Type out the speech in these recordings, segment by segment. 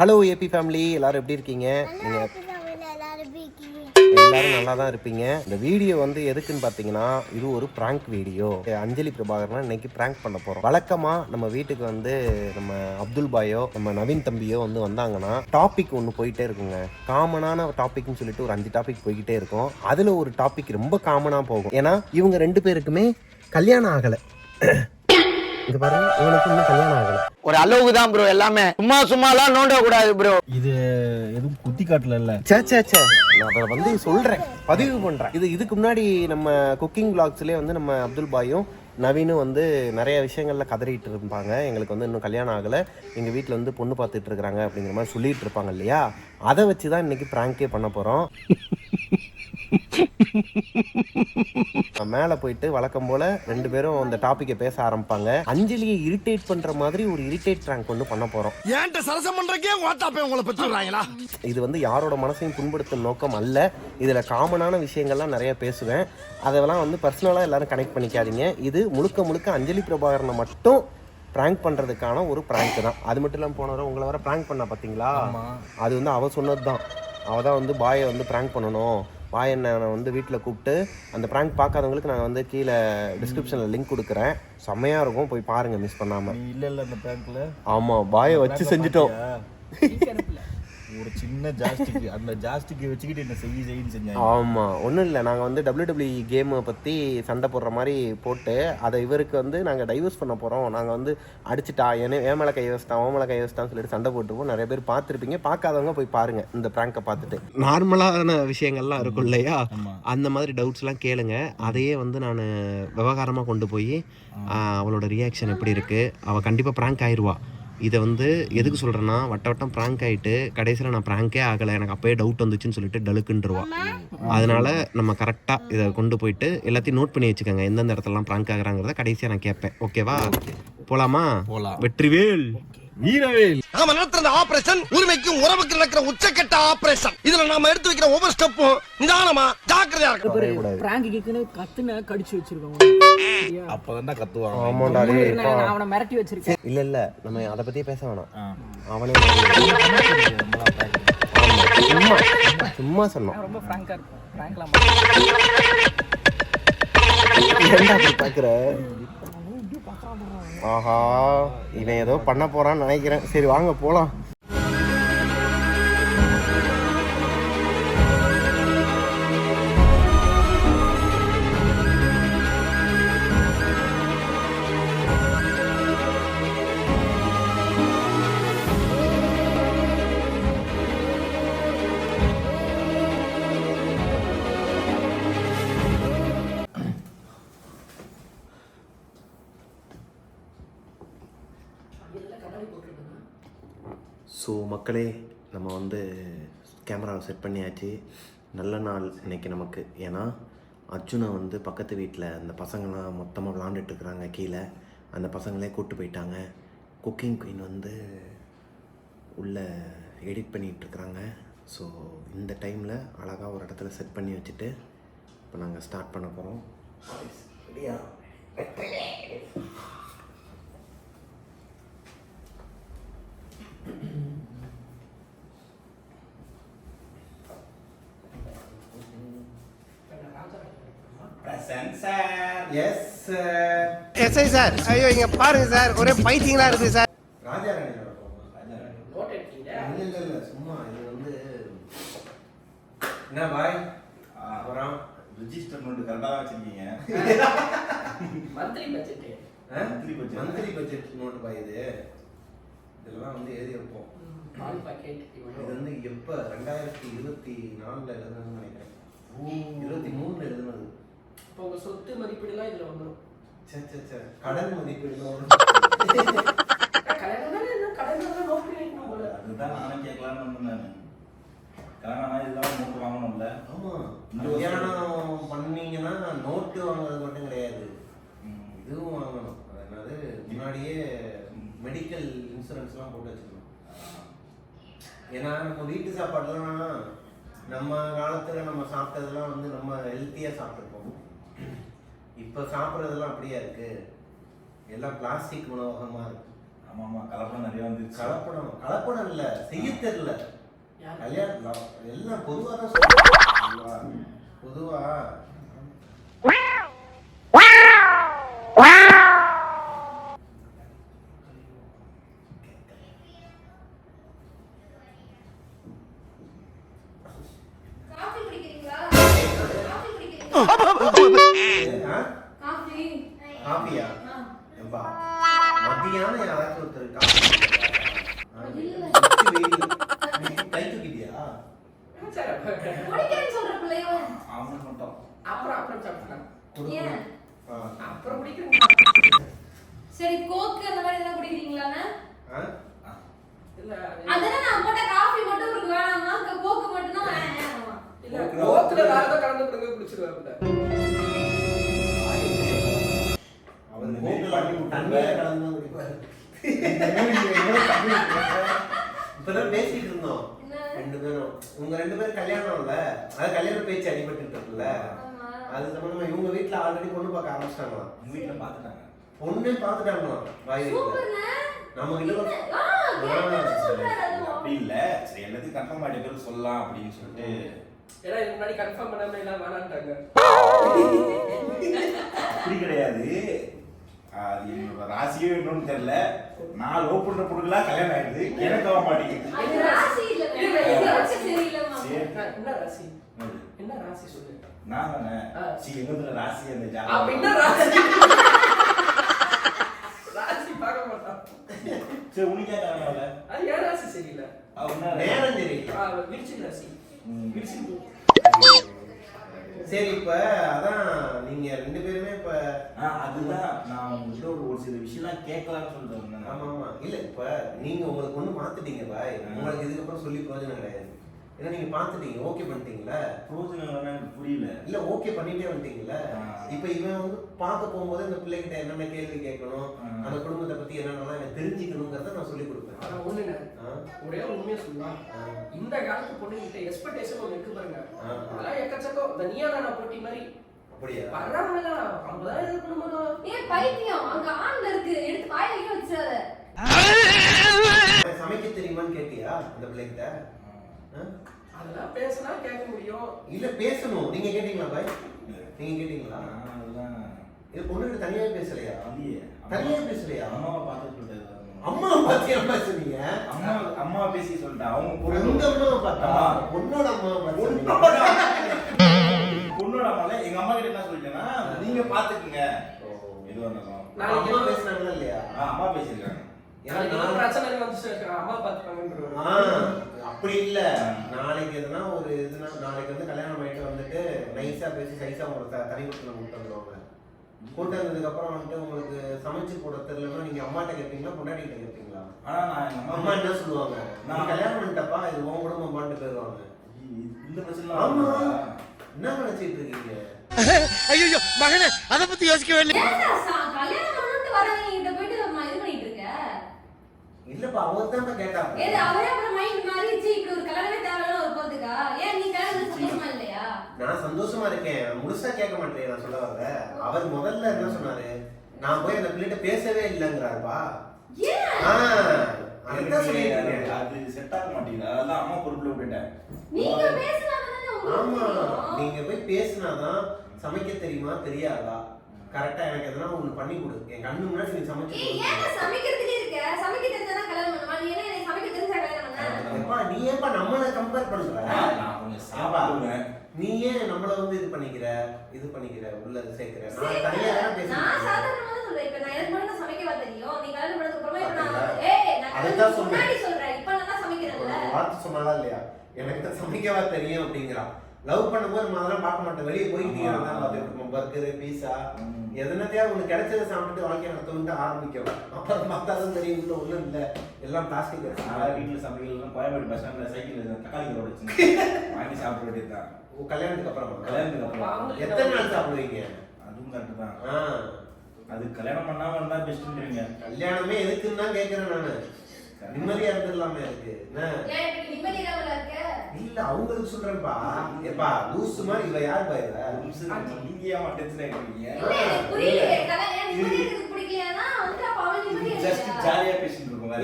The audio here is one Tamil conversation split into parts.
ஹலோ ஏபி ஃபேமிலி எல்லாரும் எப்படி இருக்கீங்க? நீங்க எல்லாரும் நல்லா தான் இருப்பீங்க. இந்த வீடியோ வந்து எதுக்குன்னு பார்த்தீங்கன்னா இது ஒரு பிராங்க் வீடியோ அஞ்சலி பிரபாகரன் இன்னைக்கு பிராங்க் பண்ண போறோம். வழக்கமா நம்ம வீட்டுக்கு வந்து நம்ம அப்துல் பாயோ நம்ம நவீன் தம்பியோ வந்து வந்தாங்கன்னா டாபிக் ஒன்று போயிட்டே இருக்குங்க. காமனான டாபிக்னு சொல்லிட்டு ஒரு அஞ்சு டாபிக் போய்கிட்டே இருக்கும். அதுல ஒரு டாபிக் ரொம்ப காமனா போகும். ஏன்னா இவங்க ரெண்டு பேருக்குமே கல்யாணம் ஆகலை. இங்க பாருங்க இவனுக்கு இன்னும் கல்யாணம் ஆகலை. ஒரு அளவுக்கு தான் ப்ரோ எல்லாமே சும்மா சும்மாலாம் நோண்ட கூடாது ப்ரோ இது எதுவும் குத்தி காட்டல இல்ல. சே சே சே நான் அதை வந்து சொல்றேன் பதிவு பண்றேன். இது இதுக்கு முன்னாடி நம்ம குக்கிங் பிளாக்ஸ்லேயே வந்து நம்ம அப்துல் பாயும் நவீனும் வந்து நிறைய விஷயங்கள்ல கதறிட்டு இருப்பாங்க எங்களுக்கு வந்து இன்னும் கல்யாணம் ஆகலை. எங்கள் வீட்டில் வந்து பொண்ணு பார்த்துட்டு இருக்கிறாங்க அப்படிங்கிற மாதிரி சொல்லிட்டு இருப்பாங்க இல்லையா? அதை வச்சு தான் இன்னைக்கு ப்ராங்கே பண்ண போகிறோம் மேலே போயிட்டு வழக்கம் போல ரெண்டு பேரும் அந்த டாப்பிக்கை பேச ஆரம்பிப்பாங்க. அஞ்சலியை இரிட்டேட் பண்ற மாதிரி ஒரு இரிட்டேட் ப்ராங்க் ஒன்று பண்ண போகிறோம் ஏன்ட்ட சரசம் பண்றக்கே வாட்டாப்பே உங்களை பெற்றுறாங்களா இது வந்து யாரோட மனசையும் புண்படுத்தும் நோக்கம் அல்ல. இதில் காமனான விஷயங்கள்லாம் நிறைய பேசுவேன். அதெல்லாம் வந்து பர்சனலாக எல்லாரும் கனெக்ட் பண்ணிக்காதீங்க. இது முழுக்க முழுக்க அஞ்சலி பிரபாகரனை மட்டும் ப்ராங்க் பண்ணுறதுக்கான ஒரு ப்ராங்க் தான். அது மட்டும் இல்லாமல் போன வர உங்களை வர ப்ராங்க் பண்ணா பார்த்தீங்களா அது வந்து அவ சொன்னது தான் அவள் தான் வந்து பாயை வந்து ப்ராங்க் பண்ணணும். பாய் என்ன வந்து வீட்டில் கூப்பிட்டு அந்த ப்ராங்க் பார்க்காதவங்களுக்கு நான் வந்து கீழே டிஸ்கிரிப்ஷனில் லிங்க் கொடுக்குறேன். செம்மையாக இருக்கும். போய் பாருங்கள் மிஸ் பண்ணாமல் இல்ல இல்ல அந்த பேங்க்ல ஆமாம் பாயை வச்சு செஞ்சுட்டோம். ஒரு சின்ன ஜாஸ்டிக் அந்த ஜாஸ்டிக்கை வச்சுக்கிட்டு என்ன செய்ய செய்யுன்னு செஞ்சாங்க. ஆமாம் ஒன்றும் இல்லை. நாங்கள் வந்து டபிள்யூ கேமை பற்றி சண்டை போடுற மாதிரி போட்டு அதை இவருக்கு வந்து நாங்கள் டைவர்ஸ் பண்ண போகிறோம் நாங்கள் வந்து அடிச்சிட்டா என்ன ஏன் மேலே கை வச்சிட்டான் ஓ மேலே கை வச்சிட்டான்னு சொல்லிட்டு சண்டை போட்டுருப்போம் நிறைய பேர் பார்த்துருப்பீங்க. பார்க்காதவங்க போய் பாருங்க இந்த ப்ராங்கை பார்த்துட்டு. நார்மலான விஷயங்கள்லாம் இருக்கும் இல்லையா. அந்த மாதிரி டவுட்ஸ்லாம் கேளுங்க. அதையே வந்து நான் விவகாரமாக கொண்டு போய் அவளோட ரியாக்ஷன் எப்படி இருக்குது அவள் கண்டிப்பாக ப்ராங்க் ஆயிடுவா இதை வந்து எதுக்கு சொல்கிறேன்னா வட்ட வட்டம் ப்ராங்க் ஆகிட்டு கடைசியில் நான் ப்ராங்கே ஆகலை. எனக்கு அப்போயே டவுட் வந்துச்சுன்னு சொல்லிட்டு டலுக்குன்றுவா. அதனால நம்ம கரெக்டாக இதை கொண்டு போயிட்டு எல்லாத்தையும் நோட் பண்ணி வச்சுக்கோங்க. எந்தெந்த இடத்துலலாம் ப்ராங்க் ஆகுறாங்கிறத கடைசியாக நான் கேட்பேன். ஓகேவா போலாமா? போலாம். வெற்றிவேல்! வீரவேல் நாம நடத்துற ஆபரேஷன் உரிமைக்கும் உறவுக்கு நடக்கிற உச்சக்கட்ட ஆபரேஷன் இதுல நாம எடுத்து வைக்கிற ஒவ்வொரு ஸ்டெப்பும் நிதானமா ஜாக்கிரதையா இருக்கணும். பிராங்க் கிக்குன்னு கத்துன கடிச்சு வச்சிருக்கோம்? அப்பதான் கத்துவாங்க. ஆமாண்டா டேய் நான் அவனை மிரட்டி வச்சிருக்கேன் இல்லை இல்லை நம்ம அதை பற்றியே பேச வேணாம். அவனே சும்மா சும்மா சொன்னோம் ரொம்ப பிராங்கா இருக்கும். பிராங்க்லாம் ஏன்டா பார்க்குற ஆஹா இவன் ஏதோ பண்ண போறான்னு நினைக்கிறேன். சரி வாங்க போலாம். மக்களே நம்ம வந்து கேமராவை செட் பண்ணியாச்சு. நல்ல நாள் இன்றைக்கி நமக்கு. ஏன்னா அர்ஜுனை வந்து பக்கத்து வீட்டில் அந்த பசங்களாம் மொத்தமாக விளாண்டுட்டுருக்குறாங்க கீழே. அந்த பசங்களே கூப்பிட்டு போயிட்டாங்க. குக்கிங் குயின் வந்து உள்ளே எடிட் பண்ணிகிட்ருக்குறாங்க ஸோ இந்த டைமில் அழகாக ஒரு இடத்துல செட் பண்ணி வச்சுட்டு இப்போ நாங்கள் ஸ்டார்ட் பண்ண போகிறோம் Mm-hmm. எஸ்ஐ சார் ஐயோ இங்க பாருங்க சார் ஒரே பைத்தியங்களா இருக்கு சார் ராஜா ராணியோட இல்ல இல்ல இல்ல சும்மா இது வந்து என்ன பாய் அப்புறம் ரிஜிஸ்டர் நோட்டு கரெக்டா வச்சிருக்கீங்க. Monthly budget Monthly budget. Monthly budget note பாய் இது. இதெல்லாம் வந்து எழுதி வைப்போம். இது வந்து எப்ப? ரெண்டாயிரத்தி இருபத்தி நாலுல எழுதுனதுன்னு நினைக்கிறேன். இருபத்தி மூணுல எழுதுனது. இப்போ உங்க சொத்து மதிப்பீடுலாம் இதுல வந்துடும் சே சே சே. கடன் மதிப்பீடு கல்யாணம் தானே இன்னும் கல்யாணம் தான் நோக்கி வைக்கணும் போல அதுதான் நானும் கேட்கலாம்னு வந்தேன் இதெல்லாம் நோட்டு வாங்கணும்ல. ஆமா. இந்த வருஷம் கல்யாணம் பண்ணீங்கன்னா நோட்டு வாங்குறது மட்டும் கிடையாது. இதுவும் வாங்கணும். அது என்னது? முன்னாடியே மெடிக்கல் இன்சூரன்ஸ்லாம் போட்டு வச்சுக்கணும். ஏன்னா நம்ம வீட்டு சாப்பாடுலாம் நம்ம காலத்தில் நம்ம சாப்பிட்டதெல்லாம் வந்து நம்ம ஹெல்த்தியாக சாப்பிட்ருப்போம் இப்போ சாப்பிட்றதெல்லாம் அப்படியா இருக்கு? எல்லாம் பிளாஸ்டிக் உணவகமாக இருக்கு. ஆமா ஆமா கலப்படம் நிறைய வந்துருச்சு. கலப்படம் கலப்படம் இல்ல செய்ய தெரியல? கல்யாணம் எல்லாம் பொதுவா தான் சொல்றேன் பொதுவா. தண்ணியில கலந்து தான் குடிப்பாரு. இப்பதான் பேசிட்டு இருந்தோம். என்ன? ரெண்டு பேரும். உங்க ரெண்டு பேரும் கல்யாணம்ல அது கல்யாண பேச்சு அடிபட்டு இருக்குல்ல. ஆமா. அது சம்பந்தமா இவங்க வீட்ல ஆல்ரெடி பொண்ணு பார்க்க ஆரம்பிச்சிட்டாங்களாம். வீட்டுல பாத்துட்டாங்க பொண்ணே பார்த்துட்டாங்களாம். வாய் வீட்டுல. நம்ம. அப்படி இல்ல. சரி எல்லாத்தையும் கன்ஃபார்ம் ஆகிட்ட பேர் சொல்லலாம் அப்படின்னு சொல்லிட்டு. ஏன்னா இதுக்கு முன்னாடி கன்ஃபார்ம் பண்ணாம எல்லாம் வேணான்ட்டாங்க. அப்படி கிடையாது. அது என்னோட ராசியே என்னன்னு தெரியல. நான் லவ் பண்ற பொண்ணுங்களா கல்யாணம் ஆயிடுது. எனக்கு ஆக மாட்டேங்குது. என்ன- என்ன ராசி? என்ன ராசி சொல்லு? நான் தானே. சி எங்க ராசி அந்த என்ன ஜாதகம் ராசி? ராசி பார்க்க மாட்டான் சரி உனக்கே காரணம்ல அது ஏன் ராசி சரியில்லை? அவனா நேரம் தெரியல ஆ, விருச்சிக ராசி. ம். விருச்சிக சரி இப்ப அதான் நீங்க ரெண்டு பேருமே இப்ப ஆ, அதுதான். ஒரு சில விஷயம்லாம் கேட்கலாம்னு சொல்லிட்டு வந்தேன். ஆமா ஆமா இல்ல இப்ப நீங்க உங்களுக்கு ஒண்ணு மாத்துட்டீங்க பாய். உங்களுக்கு இதுக்கப்புறம் சொல்லி பிரயோஜனம் கிடையாது. ஏன்னா நீங்க பாத்துட்டீங்க ஓகே பண்ணிட்டீங்களா பிரோஜனம் இல்லைன்னா எனக்கு புரியல. இல்ல ஓகே பண்ணிட்டே வந்துட்டீங்களா. இப்ப இவன் வந்து பார்க்க போகும்போது இந்த பிள்ளைகிட்ட என்னென்ன கேள்வி கேட்கணும். அந்த குடும்பத்தை பத்தி என்னென்னலாம் எனக்கு தெரிஞ்சுக்கணுங்கிறத நான் சொல்லி கொடுப்பேன். ஆனா ஒண்ணுங்க. ஒரே ஒரு உண்மையை சொல்லலாம். இந்த காலத்து பொண்ணுகிட்ட எக்ஸ்பெக்டேஷன் ஒன்று இருக்கு பாருங்க. அதெல்லாம் எக்கச்சக்கம். இந்த நீயா நானா போட்டி மாதிரி அப்படியா? இது பண்ணுமா பைத்தியம்? அங்க ஆண்ல இருக்கு. எடுத்து வாயில வைக்க சமைக்க தெரியுமான்னு கேட்டியா அந்த பிள்ளைகிட்ட? ஆ? அதெல்லாம் பேசினா கேட்க முடியும். இல்ல பேசணும். நீங்க கேட்டீங்களா பாய்? நீங்க கேட்டீங்களா? அதெல்லாம் இது பொண்ணுகிட்ட தனியாவே பேசலையா. தனியா பேசலையா? அம்மாவை பார்த்து சொல்லிட்டு அம்மா பாத்தியா பேசுனீங்க அம்மா அம்மா பேசி சொல்லிட்டேன். அவங்க பொண்ணு அம்மாவை பார்த்தா. பொண்ணோட அம்மாவை பொண்ணு- பார்த்தா பொண்ணோட அம்மால எங்க அம்மா கிட்ட என்ன சொல்லிட்டேன்னா நீங்க பாத்துக்குங்க. இது வந்தோம் நாளைக்கு அம்மா பேசுனாங்களா இல்லையா? அம்மா பேசியிருக்காங்க. அம்மா அப்படி இல்ல. நாளைக்கு எதுனா ஒரு இதுனா நாளைக்கு வந்து கல்யாணம் ஆயிட்டு வந்துட்டு நைஸா பேசி சைஸா உங்களுக்கு தனி வீட்டுல கூட்டு வந்துருவாங்க. கூட்டு வந்ததுக்கு அப்புறம் வந்துட்டு உங்களுக்கு சமைச்சு போட தெரியலன்னா நீங்க அம்மாட்ட கேட்பீங்களா பொண்டாட்டிகிட்ட கேட்பீங்களா ஆனா நான் அம்மா அம்மா என்ன சொல்லுவாங்க? நான் கல்யாணம் பண்ணிட்டப்பா இது உன் குடும்பம் பாட்டு போயிருவாங்க இந்த பிரச்சனை ஆமா. என்ன நினைச்சிட்டு இருக்கீங்க? ஐயோ மகனே அத பத்தி பண்ணிட்டு இருக்க இல்லப்பா அவர் தான் கேட்டாங்க ஏது அவரே அப்புறம் மைண்ட் மாறிச்சு இப்படி ஒரு கல்யாணமே தேவையில்ல ஒரு போறதுக்கா? ஏன் நீ கல்யாணம் சந்தோஷமா இல்லையா? நான் சந்தோஷமா இருக்கேன். முழுசா கேட்க மாட்டேன் நான் சொல்ல வர அவர் முதல்ல என்ன சொன்னாரு? நான் போய் அந்த பிள்ளைகிட்ட பேசவே இல்லைங்கிறாருப்பா. அது செட் ஆக மாட்டேங்குது. அதெல்லாம் அம்மா பொறுப்புல விட்டுட்டேன் நீங்க ஆமா. நீங்க போய் பேசினாதான் சமைக்க தெரியுமா தெரியாதா? கரெக்டா எனக்கு எதனா ஒண்ணு பண்ணி கொடு. என் கண்ணு முன்னாடி நீ சமைச்சு ஏன்டா சமைக்கிறதுக்கே இருக்க? சமைக்க தெரிஞ்சாதான் கல்யாணம் பண்ணுமா நீ என்ன என்னை சமைக்க தெரிஞ்சா கல்யாணம் பண்ண? நீ ஏன்பா நம்மள கம்பேர் பண்ற நான் கொஞ்சம் சாப்பிடுவேன் நீ ஏன் நம்மள வந்து இது பண்ணிக்கிற? இது பண்ணிக்கிற உள்ள சேர்க்கிற? நான் தனியா தான் நான் பேசுறேன் சாதாரணமா தான் சொல்றேன். இப்ப நான் எனக்கு மட்டும் சமைக்கவா தெரியும்? நீ கல்யாணம் பண்ணதுக்கு அப்புறமா இப்ப நான்? ஏய் நான் அதுதான் கல்யாணத்துக்கு சொன்னேன். முன்னாடி சொல்றேன். இப்ப நான் தான் சமைக்கிறேன்ல. வார்த்தை சொன்னாலா இல்லையா? எனக்கு தான் சமைக்கவா தெரியும் அப்படிங்கிறான் லவ் பண்ணும்போது நம்ம அதெல்லாம் பார்க்க மாட்டோம். வெளியே போயிட்டு. தான் பார்த்துட்டு இருப்போம். பர்கரு பீஸா. எதனத்தையா உனக்கு கிடைச்சதை சாப்பிட்டு வாழ்க்கை நடத்தணும்ட்டு ஆரம்பிக்கும் அப்புறம் பார்த்தாலும் தெரியும் உள்ள ஒண்ணும் இல்ல. எல்லாம் பிளாஸ்டிக் வீட்டுல சமைக்கலாம் கோயம்பேடு பஸ் ஸ்டாண்ட்ல சைக்கிள் தக்காளி ரோடு வச்சு வாங்கி சாப்பிட வேண்டியதுதான். கல்யாணத்துக்கு அப்புறமா கல்யாணத்துக்கு அப்புறம். எத்தனை நாள் சாப்பிடுவீங்க? அதுவும் கரெக்ட் தான். ஆ, அது கல்யாணம் பண்ணாம இருந்தா பெஸ்ட்ன்றீங்க கல்யாணமே எதுக்குன்னு தான் கேக்குறேன் நானு. நிம்மதியா இருந்துடலாமே இருக்கு? இல்ல அவங்களுக்கு சொல்றேன்ப்பா எப்பா லூசு மாதிரி இவ யார் பா இவ? நீங்க ஏன் டென்ஷன் ஆயிட்டீங்க ஜஸ்ட் ஜாலியா பேசிட்டு இருக்கும் வேற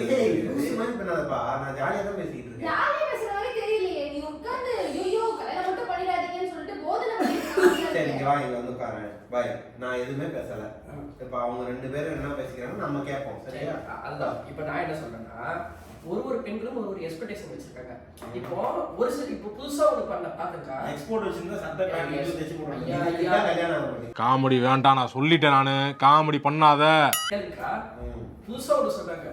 லூசு. மாதிரி பண்ணாதப்பா. நான் ஜாலியா தான் பேசிட்டு இருக்கேன். யாரையும் பேசுற மாதிரி தெரியலையே. நீ உட்கார்ந்து ஐயோ கல்யாணம் மட்டும் பண்ணிடாதீங்கன்னு சொல்லிட்டு போதனை சரி இங்க பண்ணிட்டு வா இங்க வந்து உட்காரேன் பாய் நான் எதுவுமே பேசல. இப்ப அவங்க ரெண்டு பேரும் என்ன பேசிக்கிறாங்க நம்ம கேட்போம். சரியா? அதுதான். இப்ப நான் என்ன சொல்றேன்னா ஒரு ஒரு பெண்களும் ஒரு ஒரு எக்ஸ்பெக்டேஷன் வச்சிருக்காங்க. இப்போ ஒரு சில இப்போ புதுசா ஒரு பண்ண பாத்துக்கா எக்ஸ்போர்ட் வச்சிருந்தா சட்டை பேண்ட் தைச்சு. காமெடி வேண்டாம் நான் சொல்லிட்டேன் நானு. காமெடி பண்ணாத. புதுசா ஒரு சொல்றாங்க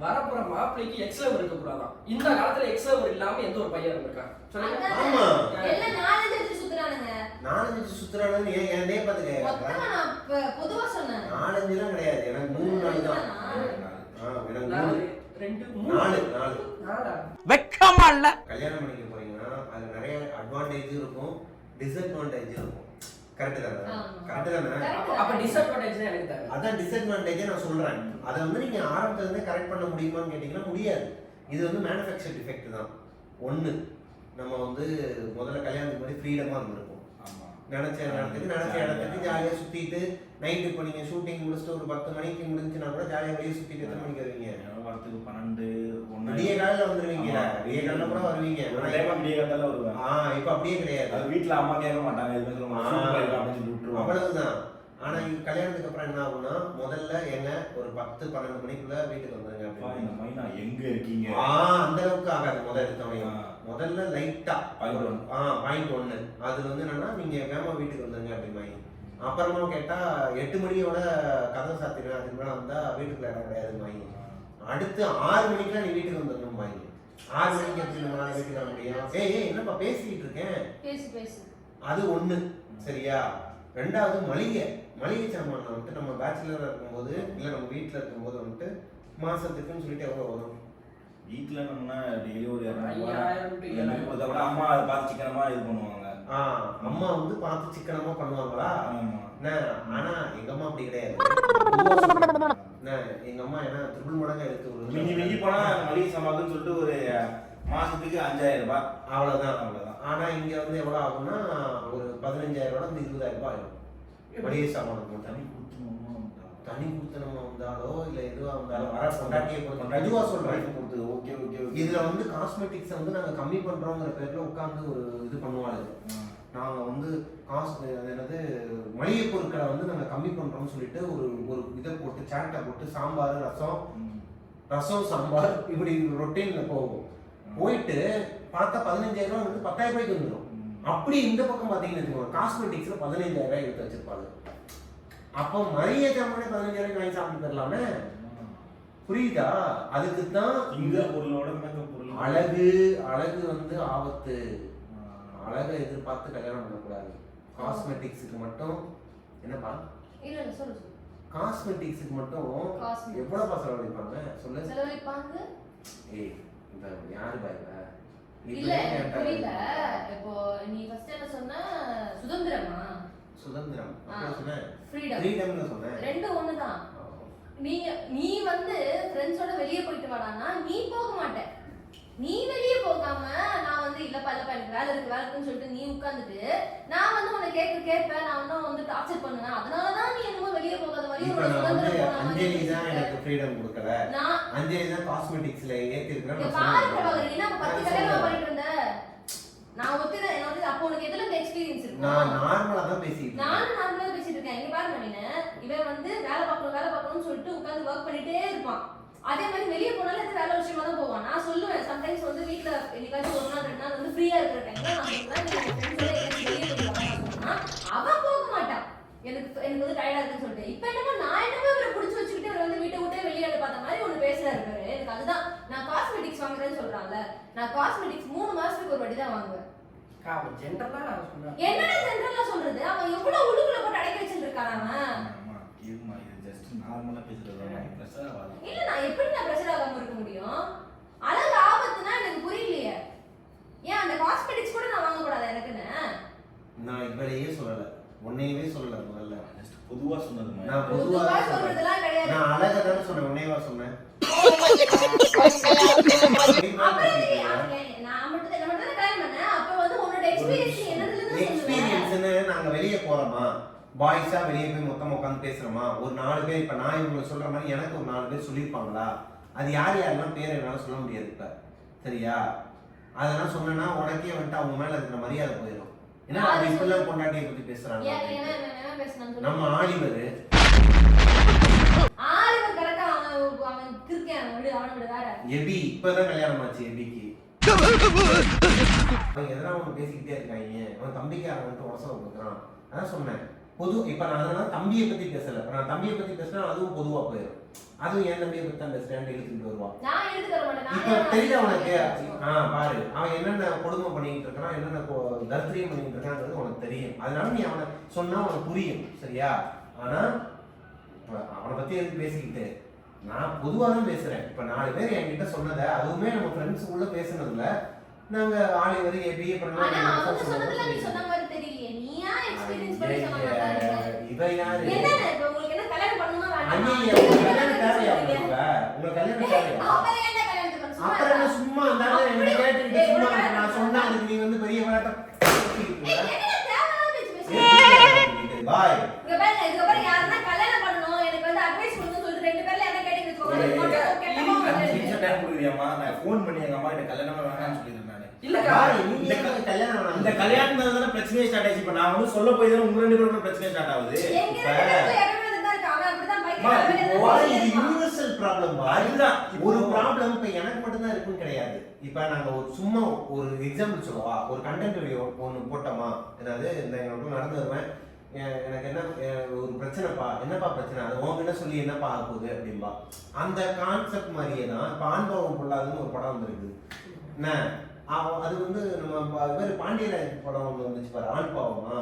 வரப்போற மாப்பிள்ளைக்கு எக்ஸ்லவர் இருக்க கூடாதான் இந்த காலத்துல எக்ஸ்லவர் இல்லாம எந்த ஒரு பையன் இருக்கான் சொல்லுங்க. ஆமா. எல்லாம் நாலஞ்சு சுத்துறானு ஏன் என்னையே பார்த்து கேட்கறா மொத்தமா நான் பொ- பொதுவா சொன்னேன். நாலஞ்சுலாம் கிடையாது. எனக்கு மூணு நாள் தான். எனக்கு மூணு. ரெண்டு நாலு நாலு. நாலா? வெக்கமா இல்ல கல்யாணம் பண்ணிக்க போறீங்கன்னா அது நிறைய அட்வான்டேஜும் இருக்கும் டிஸ்அட்வான்டேஜும் இருக்கும். கரெக்டு தானே. கரெக்டு தானே? அப்ப- டிஸ்அட்வான்டேஜ் எனக்கு அதான் டிஸ்அட்வான்டேஜே நான் சொல்றேன். அதை வந்து நீங்க ஆரம்பத்துல இருந்தே கரெக்ட் பண்ண முடியுமான்னு கேட்டீங்கன்னா முடியாது. இது வந்து மேனுஃபேக்சர் டிஃபெக்ட் தான். ஒண்ணு நம்ம வந்து முதல்ல கல்யாணத்துக்கு முன்னாடி ஃப்ரீடமா இருந்திருப்போம். நினைச்ச நேரத்துக்கு நினைச்ச இடத்துக்கு ஜாலியா சுத்திட்டு நைட்டு இப்போ நீங்க ஷூட்டிங் முடிச்சுட்டு ஒரு பத்து மணிக்கு முடிஞ்சுன்னா கூட ஜாலியா வெளியே சுத்திட்டு எத்தனை மணிக்கு வருவீங்க? வரத்துக்கு பன்னெண்டு விடிய ஒன்னு காலையில வந்துருவீங்க. ஆமா. விடிய காலையில கூட வருவீங்க. ஒரு டைம் அப்படியே கத்தால வருவேன். ஆ இப்போ அப்படியே கிடையாது. அது வீட்ல அம்மா கேட்க மாட்டாங்க. இது மாதிரி ஆ. சூப்பர் ஆயிடும் அப்படின்னு சொல்லி விட்டுருவாங்க. அவ்வளவுதான். ஆனா இங்க கல்யாணத்துக்கு அப்புறம் என்ன ஆகும்னா முதல்ல எங்க ஒரு பத்து பன்னெண்டு மணிக்குள்ள வீட்டுக்கு வந்துருங்க அப்படின்னு. எங்க இருக்கீங்க? ஆ அந்த அளவுக்கு ஆகாது முதல் எடுத்தவங்க. முதல்ல லைட்டா. ஆ. பாயிண்ட் ஒன்னு அது வந்து என்னன்னா நீங்க வேமா வீட்டுக்கு வந்துருங்க அப்படிமாயி அப்புறமா கேட்டா எட்டு மணியோட கதை சாத்திடுவேன் அதுக்கு மேல வந்தா வீட்டுக்குள்ள இடம் கிடையாது மாயி அடுத்து ஆறு மணிக்கெல்லாம் நீ வீட்டுக்கு வந்துடணும் மாயி ஆறு மணிக்கு எப்படி நம்மளால வீட்டுக்கு வர முடியும்? ஏய் ஏய் என்னப்பா பேசிக்கிட்டு இருக்கேன்? பேசு பேசு. அது ஒண்ணு. சரியா? ரெண்டாவது மளிகை மளிகை சாமான் வந்துட்டு நம்ம பேச்சுலரா இருக்கும்போது இல்ல நம்ம வீட்ல இருக்கும்போது வந்துட்டு மாசத்துக்குன்னு சொல்லிட்டு எவ்வளவு வரும்? வீட்ல நம்ம டெய்லி ஒரு கூட அம்மா அதை பார்த்து சிக்கனமா இது பண்ணுவாங்க. ஆ அம்மா வந்து பார்த்து சிக்கனமா பண்ணுவாங்களா? ஆமா. என்ன ஆனா எங்க அம்மா அப்படி கிடையாது. எங்க அம்மா என்ன திருப்பி மடங்கா எடுத்து மிஞ்சி மிஞ்சி ஒரு போனா மளிகை சாமான்னு சொல்லிட்டு ஒரு மாசத்துக்கு அஞ்சாயிரம் ரூபாய். அவ்வளவுதான். அவ்வளவுதான். ஆனா இங்க வந்து எவ்வளவு ஆகும்னா ஒரு பதினஞ்சாயிரம் ரூபாய் இருந்து இருபதாயிரம் ரூபாய் ஆகும் மளிகை சாமானுக்கு தண்ணி கொடுத்துருவோம் தனி குடுத்தனமா வந்தாலோ? இல்ல எதுவா வந்தாலும் வர கொண்டாட்டியை பொறுத்து பொதுவா சொல்றேன். கொடுத்து ஓகே ஓகே இதுல வந்து காஸ்மெட்டிக்ஸ் வந்து நாங்க கம்மி பண்றோங்கிற பேர்ல உட்கார்ந்து ஒரு இது பண்ணுவாங்க நாங்க வந்து காசு என்னது மளிகை பொருட்களை வந்து நாங்க கம்மி பண்றோம்னு சொல்லிட்டு ஒரு ஒரு இதை போட்டு சாட்டை போட்டு சாம்பார் ரசம் ரசம் சாம்பார் இப்படி ரொட்டீன்ல போகும் போயிட்டு பார்த்தா பதினஞ்சாயிரம் வந்து பத்தாயிரம் ரூபாய்க்கு வந்துடும் அப்படி இந்த பக்கம் பாத்தீங்கன்னு வச்சுக்கோங்க. காஸ்மெட்டிக்ஸ்ல பதினஞ்சாயிரம் ரூபாய் எடுத்து வச்சிருப்பாங்க. அப்போ மளிகை சாமானே பதினஞ்சாயிரம் வாங்கி சாப்பிட்டு தரலாமே புரியுதா? அதுக்கு தான் இங்க பொருளோட பொருள் அழகு அழகு வந்து ஆபத்து. அழகை எதிர்பார்த்து கல்யாணம் பண்ணக்கூடாது. காஸ்மெட்டிக்ஸுக்கு மட்டும். என்னப்பா? காஸ்மெட்டிக்ஸுக்கு மட்டும். எவ்வளவு செலவழிப்பாங்க? சொல்லு. செலவழிப்பாங்க? ஏய் இந்த யாரு பாய்வ இல்ல புரியல. இப்போ நீ ஃபர்ஸ்ட் என்ன சொன்ன? சுதந்திரமா? சுதந்திரம். ஃப்ரீடம் ஃப்ரீடம்னு சொன்னேன். ரெண்டும் ஒண்ணுதான். நீங்க நீ வந்து ஃப்ரெண்ட்ஸோட வெளிய போயிட்டு வாடான்னா நீ போக மாட்ட. நீ வெளிய போகாம நான் வந்து இல்லப்பா எனக்கு வேலை இருக்கு வேலை இருக்குன்னு சொல்லிட்டு நீ உட்கார்ந்துட்டு நான் வந்து உன்னை கேட்க கேட்பேன் நான் வந்து வந்து டார்ச்சர் பண்ணுவேன். அதனாலதான் நீ என்னமோ வெளிய போகாத மாதிரி இப்ப நான் வந்து அஞ்சலி தான் எனக்கு ஃப்ரீடம் கொடுக்கல. நான் அஞ்சலி தான் காஸ்மெட்டிக்ஸ்ல ஏத்தி பாரு பிரபாகர் நீ என்ன அப்ப பத்து நான் கல்யாணம். பண்ணிட்டு இருந்த நான் ஒத்துக்கிறேன் என்ன வந்து அப்போ உனக்கு எதுல எக்ஸ்பீரியன்ஸ் நான் இருக்கும் நார்மலா தான் பேசிட்டு இருக்கேன். நானும் நார்மலா பேசிட்டு இருக்கேன். இங்க பாருங்க நீனு. இவன் வந்து வேலை பார்க்கணும் வேலை பார்க்கணும்னு சொல்லிட்டு உட்கார்ந்து ஒர்க் பண்ணிட்டே இருப்பான். அதே மாதிரி வெளியே போனாலும் எது வேலை விஷயமா தான் போவான். நான் சொல்லுவேன் சம்டைம்ஸ் வந்து வீட்ல என்னைக்காச்சும் ஒரு நாள் ரெண்டு நாள் வந்து ஃப்ரீயா இருக்கிற டைம்ல நான் வெளியே சொன்னா அவன் போக மாட்டான் எனக்கு எனக்கு வந்து டயர்டா இருக்குன்னு சொல்லிட்டு. இப்போ என்னமோ நான் என்னமோ இவரை பிடிச்சி வச்சுக்கிட்டு இவர் வந்து வீட்டை விட்டே வெளியாட பார்த்த மாதிரி ஒன்று பேசுறாரு இவரு. எனக்கு அதுதான். நான் காஸ்மெட்டிக்ஸ் வாங்குறேன்னு சொல்றான்ல. நான் காஸ்மெட்டிக்ஸ் மூணு மாசத்துக்கு ஒரு வாட்டி தான் வாங்குவேன். என்னடா ஜென்ரலா சொல்றது? அவன் எவ்வளவு உள்ளுக்குள்ள போட்டு அடைக்க வச்சுட்டு இருக்கான் அவன் ஆமா இதுமா இது ஜஸ்ட் நார்மலா பேசுறது பிரஷர் ஆகாது இல்ல நான் எப்படி நான் பிரஷர் ஆகாம இருக்க முடியும்? அழகு ஆபத்துனா எனக்கு புரியலையே. ஏன் அந்த காஸ்மெட்டிக்ஸ் கூட நான் வாங்க கூடாது எனக்குன்னு? நான் இவளையே சொல்லல. உன்னையவே சொல்லல முதல்ல. ஜஸ்ட் பொதுவா சொன்னது. நான் பொதுவா சொல்றதெல்லாம் கிடையாது. நான் அழகா தானே சொன்னேன். உன்னையவா சொன்னேன் அப்புறம் எதுக்கு? அவன் நான் மட்டும் என்ன மட்டும் தான் கல்யாணம் பண்ணேன் அப்ப வந்து உன்னோட எக்ஸ்பீரியன்ஸ் என்னதுல இருந்து சொல்லுவேன் எக்ஸ்பீரியன்ஸ்னு நாங்க வெளியே போறோமா பாய்ஸா வெளியே போய் மொத்தமா உட்காந்து பேசுறோமா? ஒரு நாலு பேர் இப்ப நான் இவங்களுக்கு சொல்ற மாதிரி எனக்கு ஒரு நாலு பேர் சொல்லியிருப்பாங்களா? அது யார் யாரெல்லாம் பேர் என்னால சொல்ல முடியாது இப்ப. சரியா? அதெல்லாம் சொன்னேன்னா உனக்கே வந்துட்டு அவங்க மேல இருக்கிற மரியாதை போயிடும் ஏன்னா அவன் இப்பெல்லாம் என்ன- என்ன பேசுனான்னு நம்ம. ஆலிவர் எபி இப்பதான் கல்யாணம் ஆச்சு எபிக்கு. எதனா அவன் பேசிக்கிட்டே இருக்காங்க அவன் தம்பிக்கு அவன் வந்து உடசம் கொடுக்குறான். அதான் சொன்னேன். பொது இப்ப நான் அதனால தம்பியை பத்தி பேசல. இப்ப நான் தம்பியை பத்தி பேசினா அதுவும் பொதுவா போயிடும் அதுவும் என் தம்பியை பத்தி தான் பேசுறேன் இழுத்துட்டு வருவான் இப்ப தெரியல உனக்கு. ஆ பாரு. அவன் என்னென்ன கொடுமை பண்ணிட்டு இருக்கான் என்னென்ன தரித்திரியம் பண்ணிட்டு இருக்கான்றது உனக்கு தெரியும். அதனால நீ அவனை சொன்னா உனக்கு புரியும். சரியா? ஆனா இப்ப அவனை பத்தி எதுக்கு பேசிக்கிட்டு? நான் பொதுவா தான் பேசுறேன். இப்ப நாலு பேர் என்கிட்ட சொன்னதை அதுவுமே நம்ம ஃப்ரெண்ட்ஸ் உள்ள பேசுனதுல நாங்க ஆலிவர் எபி ஆனா அவங்க சொன்னதுல நீ சொன்ன மாதிரி தெரியலையே நீயா எக்ஸ்பீரியன்ஸ் பண்ணி சொன்ன மாதிரி தான் இருக்கு. இவ யாரு இப்ப உங்களுக்கு என்ன கல்யாணம் தேவையா உங்களுக்கு தேவையா? அப்புறம் என்ன? சும்மா அப்புறம் இருந்தாலும் என்ன கேட்டுக்கிட்டு சும்மா. நான் சொன்னா அதுக்கு நீ வந்து பெரிய விளையாட்டம்? பாய். இங்க பாருங்க, இதுக்கப்புறம் யாருன்னா கல்யாணம் பண்ணணும், எனக்கு வந்து advice கொடுங்கன்னு சொல்லிட்டு ரெண்டு பேர்ல யாருன்னா வச்சுக்கோங்க, நான் ஃபோன் பண்ணி எங்க அம்மா கிட்ட கல்யாணமே வேணாம்னு நீங்க எதுக்கு கல்யாணம் இந்த கல்யாணம் பிரச்சனையே ஸ்டார்ட் ஆயிடுச்சு. இப்ப நான் வந்து சொல்ல போய் தானே உங்க ரெண்டு பேருக்கும் பிரச்சனை ஸ்டார்ட் ஆகுது. இது. யூனிவர்சல் ப்ராப்ளம் அதுதான். ஒரு ப்ராப்ளம் இப்ப எனக்கு மட்டும் தான் இருக்குன்னு கிடையாது. இப்ப நாங்க ஒரு சும்மா ஒரு எக்ஸாம்பிள் சொல்லவா? ஒரு கண்டென்ட் வீடியோ ஒன்று போட்டோமா? அதாவது இந்த எங்களுக்கு நடந்து வருவேன். எனக்கு என்ன ஒரு பிரச்சனைப்பா? என்னப்பா பிரச்சனை? அது உங்ககிட்ட சொல்லி என்னப்பா ஆக போகுது? அப்படின்பா. அந்த கான்செப்ட் மாதிரியே தான் இப்போ ஆண்பாவம் பொல்லாதுன்னு ஒரு படம் வந்திருக்கு. என்ன? அது வந்து நம்ம இவர் பாண்டியராஜ் படம் ஒன்று வந்துச்சு பாரு ஆண் பாவமா?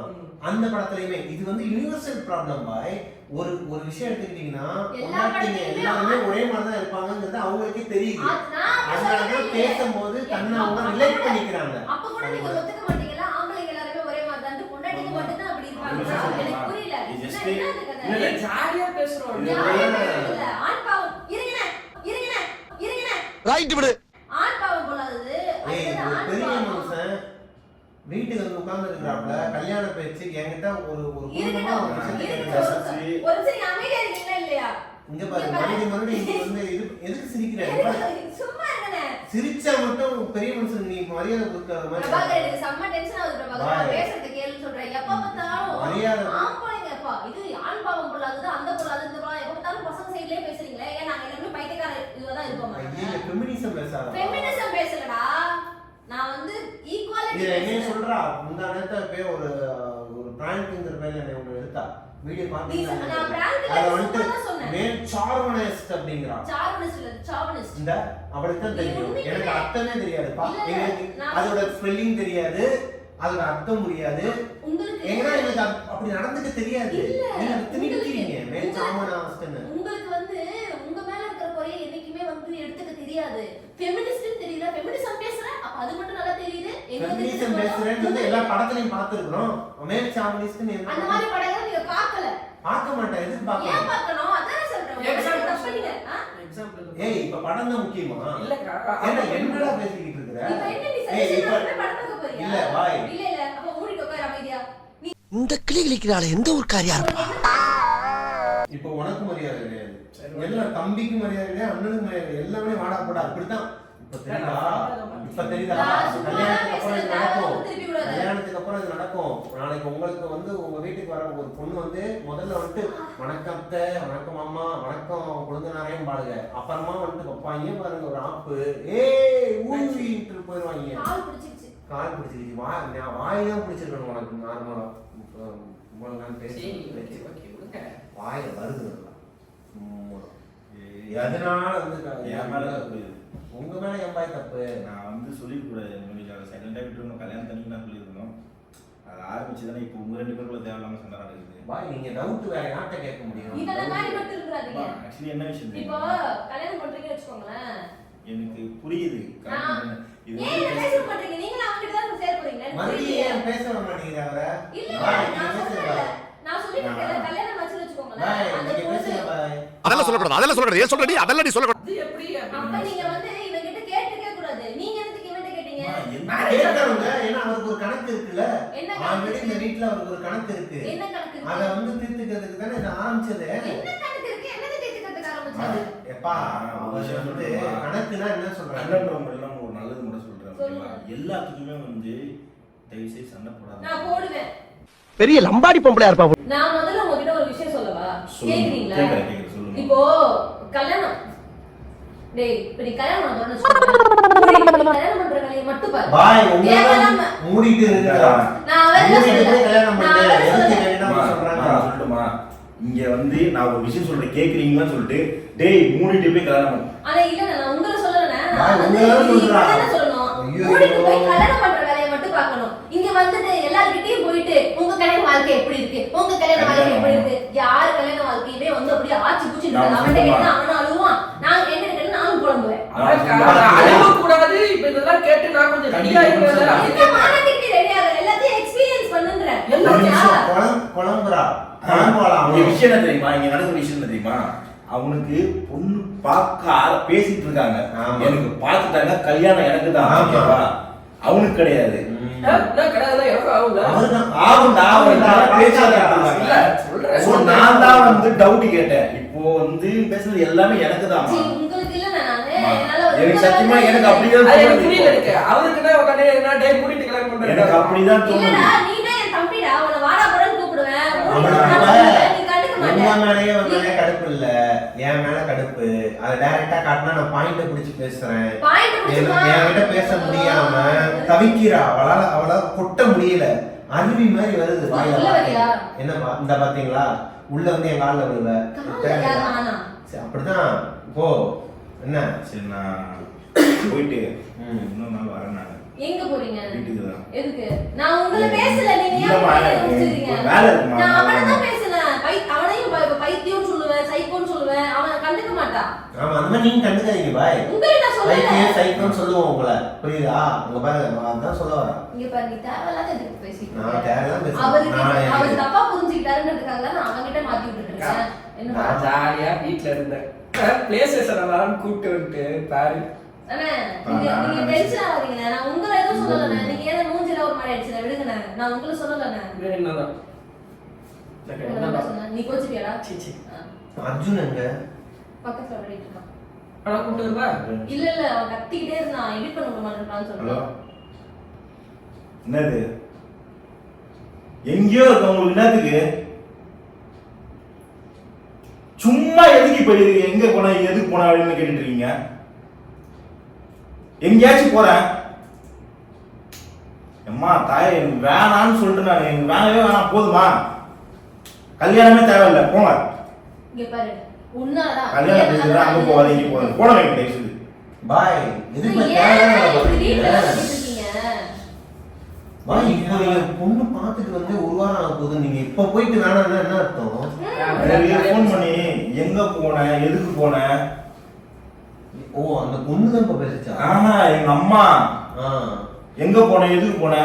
அந்த படத்துலயுமே இது வந்து யூனிவர்சல் ப்ராப்ளம் பாய் ஒரு ஒரு விஷயம் எடுத்துக்கிட்டீங்கன்னா பொண்டாட்டிங்க எல்லாருமே ஒரே மாதிரி தான் இருப்பாங்கங்கிறது அவங்களுக்கே தெரியுது. அது நான் அப்படி அதனாலதான் சொல்லவே பேசும்போது. தன்னை அவங்க ரிலேட் பண்ணிக்கிறாங்க. அப்ப கூட நீங்க ஒத்துக்க மாட்டீங்களா? ஆம்பளைங்க எல்லாருமே ஒரே மாதிரி தான் பொண்டாட்டிங்க மட்டும் தான் அப்படி இருப்பாங்க எனக்கு புரியல. இது just- என்ன- என்ன அது கதை? இல்ல, இல்ல. ஜாலியா பேசுறோம். இது நியாயமே இல்ல. ஆண் பாவம் இருங்கண்ணே, இருங்கண்ணே, இருங்கண்ணே. ரைட் விடு ஆண் பாவம் போலாதது ஏய் அடுத்தது ஒரு ஆண் பெரிய பாவம். மனுஷன் வீட்டுக்கு வந்து உட்கார்ந்து இருக்கிறாப்ல கல்யாண பேச்சு என்கிட்ட ஒரு ஒரு குடும்பமா விஷயத்தை இல்லையா இங்க பாரு மறுபடியும் மறுபடியும் வந்து எதுக்கு இருங்கண்ணே. சிரிச்சா மட்டும் பெரிய மனுஷன் நீ மரியாதை கொடுக்காத மாதிரி செம்ம tension ஆகுது பிரபாகர். பேசுறது கேளுன்னு சொல்றேன். எப்ப பார்த்தாலும் மரியாதை. ஆம்பளைங்கப்பா, இது ஆண் பாவம் பொல்லாதது, அந்த பொல்லாதது, இந்த பொல்லாதது. எப்ப பார்த்தாலும் பசங்க side லயே பேசுறீங்களே. ஏன் நாங்க எல்லாருமே பைத்தியக்கார இதுலதான் இருக்கோமா ஐயே நாங்க? ஃபெமினிசம் பேசாத Feminism பேசலடா. நான் வந்து equality இது என்ன. சொல்றா. முந்தா நேரத்தை போய் ஒரு ஒரு பிராங்க்ங்கிற பேர்ல என்னை ஒன்று எடுத்தா. வீடியோ இல்ல, அதை வந்துட்டு. மேல் சார்வனஸ்ட் அப்படிங்கிறா. chauvinist. இந்த அவளுக்கு தான் தெரியும். எனக்கு அர்த்தமே தெரியாதுப்பா. எனக்கு அதோட ஸ்பெல்லிங் தெரியாது. அதோட அர்த்தம் முடியாது ஏன்னா எனக்கு அப்படி நடந்துக்க தெரியாது? நீங்க அதை திணிக்கிறீங்க மேல் சாமனாஸ்ட்னு உங்களுக்கு வந்து உங்க மேல இருக்கிற குறைய எடுத்துக்க தெரியாது. ஃபெமினிஸ்ட்னு தெரியல. ஃபெமினிசம் பேசுறேன். அப்ப அது மட்டும் நல்லா தெரியுது. ஃபெமினிசம். பேசுறேன்னு வந்து எல்லா படத்துலயும் பார்த்துருக்குறோம். மேல் சாமனிஸ்ட்னு அந்த என்ன மாதிரி படங்களை நீங்க பார்க்கல. பார்க்க மாட்டேன். எதுக்கு ஏன் பார்க்கணும்? அதான் சொல்றேன்? எக்ஸாம்பிள் ஏய் இப்ப படம் தான் முக்கியமா? இல்லக்கா. ஏன்னா என்னடா பேசிக்கிட்டு இருக்கிற? இப்ப என்ன நீ ஏய், சஜஷன் இப்ப- பண்ண படம் பார்க்க போறியா? இல்ல, வாய். இல்ல இல்ல. அப்ப மூடிட்டு உட்காரு அமைதியா. நீ இந்த கிளி கிளிக்கிறாள் எந்த ஊர்க்காரியா இருப்பா? இப்போ உனக்கு மரியாதை எல்லாம் தம்பிக்கு மரியாதை கிடையாது அண்ணனுக்கு மரியாதை. எல்லாமே வாடா போடா. அப்படித்தான். இப்ப தெரியுதா? இப்ப தெரியுதா? கல்யாணத்துக்கு அப்புறம் இது நடக்கும். கல்யாணத்துக்கு அப்புறம் இது நடக்கும். நாளைக்கு உங்களுக்கு வந்து உங்க வீட்டுக்கு வர ஒரு பொண்ணு வந்து முதல்ல வந்துட்டு வணக்கம் அத்தை வணக்கம் அம்மா வணக்கம் குழந்தைனாரையும் பாருங்க. அப்புறமா வந்துட்டு வைப்பாங்க பாருங்க ஒரு ஆப்பு ஏய் ஊழிட்டு போயிடுவாங்க கால் பிடிச்சிருச்சு. வா நான் வாய் தான் பிடிச்சிருக்கணும் உனக்கு. நார்மலா. இவ்வளவு நாள் பேசி ஓகே ஓகே விடுங்க. வாயை வருது எதனால வந்து என் மேல தப்பு. உங்க மேல என் பாய் தப்பு? நான் வந்து சொல்லிக்கூடாது சைலண்டாக விட்டுருந்தோம் கல்யாணம் தனிக்கு நான் சொல்லியிருந்தோம் அது ஆரம்பிச்சு தானே இப்போ உங்க ரெண்டு பேருக்குள்ள தேவையில்லாம சண்டை நடக்குது. பாய் நீங்க டவுட் வேற யார்கிட்ட கேட்க முடியும்? ஆக்சுவலி என்ன விஷயம் இப்போ? கல்யாணம் வச்சுக்கோங்களேன். எனக்கு புரியுது. நான்- இது பேச மாட்டீங்க? நீங்களும் அவங்க தான் சேர போறீங்க எனக்கு மறுபடியும் பேச அவரை இல்ல பாய் இல்ல, நான் நீங்க பேசுங்க சொல்றேன் பாய் நான் சொல்லிட்டு இருக்கேன் கல்யாணம் ஆச்சுன்னு வச்சுக்கோங்களேன் பாய் அந்த நீங்க பொண்ணு பேசுங்க பாய் அதெல்லாம் சொல்லக்கூடாது அதெல்லாம் சொல்லக்கூடாது. ஏன் சொல்றடி? அதெல்லாம் நீ சொல்லக்கூடாது. அது எப்படி? அப்ப அப்படின்னு நீங்க வந்து இவங்க கிட்ட கேட்டுக்க கூடாது. நீங்க எதுக்கு இவன்ட்ட கேட்டீங்க? கேட்கறவங்க ஏன்னா அவருக்கு ஒரு கணக்கு இருக்குல்ல. என்ன ஆல்ரெடி கணக்கு இந்த வீட்டுல அவருக்கு ஒரு கணக்கு இருக்கு. என்ன கணக்கு அத இருக்கு வந்து தீர்த்துக்கிறதுக்கு தானே இதை ஆரம்பிச்சது. என்ன கணக்கு இருக்கு? என்னது கேட்டுக்கிறதுக்கு வச்சாரு எப்பா அவங்க வந்து கணக்குனா என்ன சொல்றாங்க அண்ணன்றவங்க எல்லாம் ஒரு நல்லது மட்டும் சொல்றேன் சொல்லுங்க. ஓகேவா? எல்லாத்துக்குமே வந்து தயவு செய்து சண்டை போடாத நான் போடுவேன். பெரிய லம்பாடி பொம்பளையா இருப்பா. நான் முதல்ல உங்ககிட்ட ஒரு விஷயம் சொல்லவா. கேக்குறீங்களா. இப்போ கல்யாணம். டேய் இப்ப நீ கல்யாணம் பண்ண போறேன்னு வச்சுக்கோங்க. நீ கல்யாணம் பண்ற வேலையை மட்டும் பாரு. பாய் உங்களை தேவையில்லாம- மூடிட்டு நான். கல்யாணம் எதுக்கு சொல்றாங்க? சொல்லட்டுமா? இங்க வந்து நான் ஒரு விஷயம் சொல்றேன். கேக்குறீங்கன்னு சொல்லிட்டு டேய் மூடிட்டு போய் கல்யாணம் பண்ணு. ஆனா இல்ல நான் உங்களை சொல்லல நான் வந்து உங்களை தான் நீ சொல்றேன். இப்படிதானே சொல்லணும். ஐயோ. கல்யாணம் பண்ற பார்க்கணும் இங்க வந்துட்டு எல்லார்கிட்டயும் போயிட்டு உங்க கல்யாண வாழ்க்கை எப்படி இருக்கு? உங்க கல்யாண வாழ்க்கை எப்படி இருக்கு? யார் கல்யாண வாழ்க்கையுமே வந்து அப்படியே ஆச்சு பூச்சி நான் அவன்கிட்ட. கேட்டா அவனும் அழுவான் நான் என்ன கேட்டேன் நானும் புலம்புவேன். அழுவ கூடாது. இப்ப இதெல்லாம் கேட்டு நான் கொஞ்சம் ரெடியா இருக்கிறேன் விஷயம் தெரியுமா? இங்க நடக்கிற விஷயம் தெரியுமா? அவனுக்கு பொண்ணு பார்க்க பேசிட்டு இருக்காங்க. எனக்கு பார்த்துட்டாங்க. கல்யாணம் எனக்கு தான்? அவனுக்கு கிடையாது. நான் தான் வந்து டவுட் கேட்டேன். இப்போ வந்து பேசுனது எல்லாமே எனக்கு தான். எனக்கு சத்தியமா எனக்கு அப்படிதான் எனக்கு அப்படிதான் தோணுது. என் மேலயே உன் மேலே கடுப்பு இல்ல. என் மேல கடுப்பு. அதை டைரக்டா காட்டினா நான் பாயிண்ட பிடிச்சு பேசுறேன். என்கிட்ட பேச முடியாம தவிக்கிறா. அவளால அவளால கொட்ட முடியல. அருவி மாதிரி வருது வாயில உள்ள வரியா? என்ன பா- இந்த பாத்தீங்களா? உள்ள வந்து என் காலில் விழுவ. அப்படிதான். போ. என்ன? சரி நான் போயிட்டு. இன்னொரு நாள் வரேன் நான். எங்க போறீங்க? வீட்டுக்கு தான். எதுக்கு? நான் உங்களை பேசல நீங்க ஏன் வேலை இருக்குமா, நான் அவனை தான் பேசுனேன் பை அவனையும் பைத்தியம்னு சொல்லுவேன் சைக்கோன்னு சொல்லுவேன் அவன் கண்டுக்க மாட்டான் ஆமா அந்த மாதிரி நீங்க கண்டுக்காதீங்க பாய் உங்களை நான் சொல்லல சொல்லுவோம் உங்களை புரியுதா உங்க பாருங்க அதான் சொல்ல வரேன் இங்க பாரு நீ தேவையில்லாத எதுக்கு பேசிட்டு நான்? தேவையில்லாம பேசுறேன். அவருக்கு நான் அவர் தப்பா புரிஞ்சுக்கிட்டாருன்றதுக்காக தான் நான் அவன்கிட்ட மாத்தி விட்டுட்டு இருக்கேன் என்ன நான் ஜாலியா வீட்ல இருந்தேன் பிளே ஸ்டேஷன் எல்லாரும் கூப்பிட்டு வந்துட்டு பாரு. நான் உங்களை எதுவும் சொல்லலண்ணே. நீங்க ஏதோ மூஞ்சில ஒரு மாதிரி அடிச்சுண்ணே. விடுங்கண்ணே. நான் உங்களை சொல்லலண்ணே. வேற என்னதான் உங்களை நான் என்ன சொன்னேன்? நீ கோச்சுப்பியாடா? சீ, சீ. ஆ, அர்ஜுன் எங்க? பக்கத்துல விளையாடிட்டு இருக்கான். ஆனா கூப்பிட்டு வருவா இல்ல இல்ல அவன் கத்திக்கிட்டே இருந்தான். எடிட் பண்ண சொன்னான் என்னது? எங்கேயோ இருக்க உங்களுக்கு என்னத்துக்கு? சும்மா எதுக்கு இப்ப இது எங்க போன எதுக்கு போன அப்படின்னு கேட்டுட்டு இருக்கீங்க எங்கேயாச்சும் போறேன். அம்மா தாய் எனக்கு வேணான்னு சொல்லிட்டு நான் எனக்கு வேணவே வேணாம். போதுமா? கல்யாணமே தேவையில்லை போங்க. கல்யாணம் பேசுறது அங்க போகாத இங்க போகாத தயவு செய்து பாய் எதுக்கு? பாய் இப்போ நீங்க பொண்ணு பார்த்துட்டு வந்து ஒரு வாரம் ஆக போகுது. நீங்க இப்ப போயிட்டு வேணாம்னா என்ன அர்த்தம்? ஃபோன் பண்ணி எங்க போன எதுக்கு போன? ஓ அந்த பொண்ணு தான் இப்ப பேசுச்சா? ஆஹா எங்க அம்மா. எங்க போன எதுக்கு போன?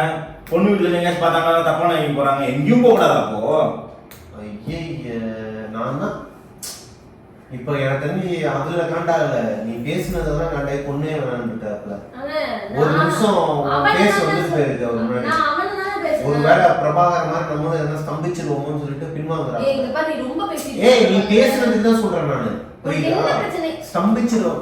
பொண்ணு வீட்டுல எங்கேயாச்சும் பார்த்தாங்கன்னா தப்பான எங்க போறாங்க. எங்கேயும் போக கூடாது அப்போ? தான் இப்போ எனக்கு தெரிஞ்சு அதுல காண்டாகல. நீ பேசினதெல்லாம் காண்டாகி பொண்ணே வேணான்னுட்டாப்ல ஒரு நிமிஷம் பேச வந்துட்டு போயிருக்கு அவர் முன்னாடி. ஒருவேளை பிரபாகர் மாதிரி நம்மளும் எதனா ஸ்தம்பிச்சிருவோமோன்னு சொல்லிட்டு பின்வாங்குறாங்க ஏய் நீ. பேசுனதுக்கு தான் சொல்றேன் நானு. புரியுதா? என்ன? ஸ்தம்பிச்சிரும்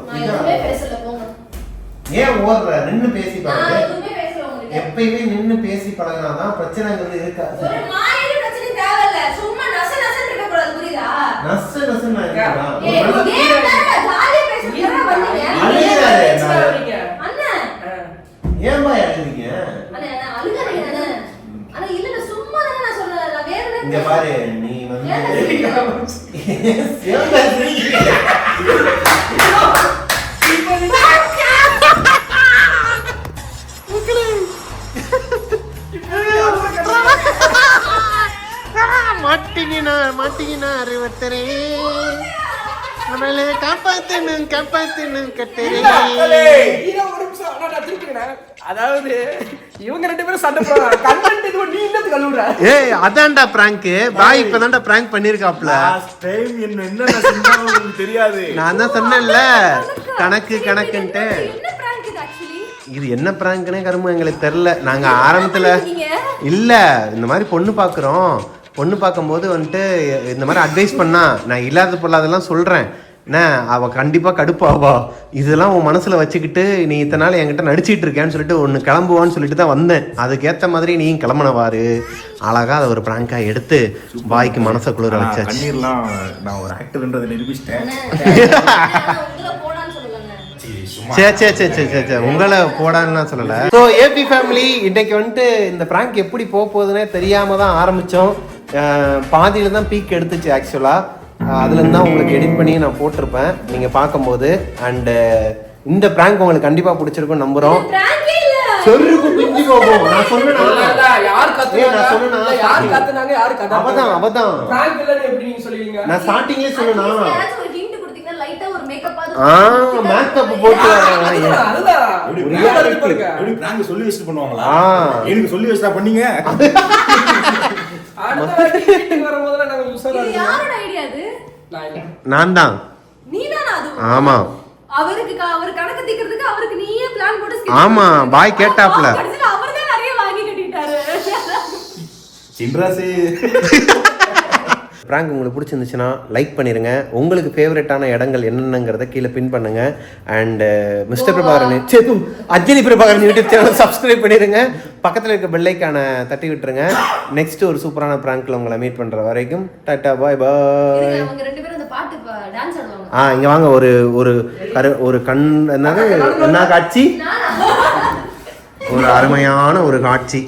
ஏன் ஓடுற? நின்னு பேசி உங்ககிட்ட எப்பயுமே நின்னு பேசி பழகினாதான் பிரச்சனைங்கிறது இருக்காது ஒரு மாயிரம் பிரச்சனை தேவையில்ல சும்மா நச நசன்னு இருக்க புரியுதா நசு நசுன்னு இருக்கலாம். ஒரு ஏய், மனுஷன் நீ ஏன் தானடா ஜாலியா பேசுறதுக்கு வந்தீங்க? அழுகிறாரு நான். அண்ணன், ஏன்பா எழுதுறீங்க அண்ணே, அண்ணே, அழுகாதீங்க, அண்ணே. அண்ணே, இல்ல, இல்ல, சும்மா தானே நான் சொல்றேன். நான் வேற எதுவும் இங்க பாரு நீ வந்து சிரிக்கிறீங்க. மாட்டிக்கினார் மாட்டிக்கினார் ஒருத்தரே அவளை காப்பாத்தணும் காப்பாத்தணும் கட்டரே அதாவது இவங்க ரெண்டு பேரும் சண்டை போடுறாங்க. கண்டென்ட் இது நீ என்னது கழுவுற ஏய் அதான்டா பிராங்க் பாய் இப்பதான்டா பிராங்க் பண்ணிருக்காப்ல. லாஸ்ட் டைம் என்ன என்ன செஞ்சாலும் உங்களுக்கு தெரியாது. நான் தான் சொன்னேன்ல. கணக்கு கணக்குன்ட்டு. இது என்ன பிராங்க்னே கரும்பு எங்களுக்கு தெரில நாங்க ஆரம்பத்துல இல்ல இந்த மாதிரி பொண்ணு பார்க்குறோம் பொண்ணு பார்க்கும்போது வந்துட்டு இந்த மாதிரி அட்வைஸ் பண்ணா நான் இல்லாத பொருளாதெல்லாம் சொல்றேன். என்ன அவ கண்டிப்பா கடுப்பாவா இதெல்லாம் உன் மனசுல வச்சுக்கிட்டு நீ இத்தனை நாள் என்கிட்ட நடிச்சிட்டு இருக்கேன்னு சொல்லிட்டு ஒன்று கிளம்புவான்னு சொல்லிட்டு தான் வந்தேன். அதுக்கேத்த மாதிரி நீ கிளம்புனவாரு அழகா அதை ஒரு பிராங்கா எடுத்து வாய்க்கு மனசை குளிர கண்ணீர்லாம் நான் ஒரு ஆக்டர்ன்றதை நிரூபிச்சிட்டேன். சே சே சே சே சே சே. உங்களை போடான்னு சொல்லல. ஸோ ஏபி ஃபேமிலி இன்னைக்கு வந்துட்டு இந்த பிராங்க் எப்படி போக போகுதுன்னே தெரியாம தான் ஆரம்பிச்சோம். பாதியில் தான் பீக் எடுத்துச்சு ஆக்சுவலாக அதுலேருந்து தான் உங்களுக்கு எடிட் பண்ணி நான் போட்டிருப்பேன். நீங்கள் பார்க்கும்போது அண்டு இந்த ப்ராங்க் உங்களுக்கு கண்டிப்பாக பிடிச்சிருக்கும் நம்புகிறோம் செருக்கு பிஞ்சு போகும் நான் சொன்னேன்? அவதான் அவதான். நான் ஸ்டார்டிங்லயே சொன்னேன்? மேக்கப் போட்டு சொல்லி வச்சுட்டு பண்ணுவாங்களா எனக்கு சொல்லி வச்சுட்டா பண்ணீங்க. நான் தான் ஆமா. அவருக்கு அவர் கணக்கு தீக்கிறதுக்கு அவருக்கு நீயே பிளான் போட்டு ஆமா பாய் கேட்டாப்ல. அவர் தான் நிறைய வாங்கி கட்டிட்டாரு. சிம்ராசி பிராங்க் உங்களுக்கு பிடிச்சிருந்துச்சுன்னா லைக் பண்ணிருங்க. உங்களுக்கு ஃபேவரட்டான இடங்கள் என்னென்னங்கிறத கீழே பின் பண்ணுங்க. And mister Prabhakaran Sethu Anjali Prabhakaran YouTube channel subscribe பண்ணிருங்க. பக்கத்தில் இருக்க பெல்லைக்கான தட்டி விட்டுருங்க. நெக்ஸ்ட் ஒரு சூப்பரான பிராங்க்ல உங்களை மீட் பண்ற வரைக்கும் டாட்டா பாய் பாய். இருங்க, அவங்க ரெண்டு பேரும் அந்த பாட்டு டான்ஸ் ஆடுவாங்க. ஆ இங்க வாங்க ஒரு ஒரு கரு ஒரு கண் என்னது? என்ன காட்சி. ஒரு அருமையான ஒரு காட்சி.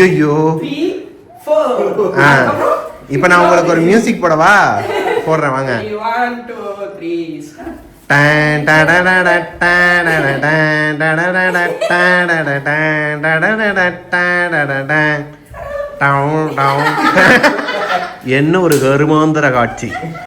ஐயோ இப்போ நான் உங்களுக்கு ஒரு மியூசிக் போடவா? போடுறேன் வாங்க. என்ன ஒரு கருமாந்திர காட்சி.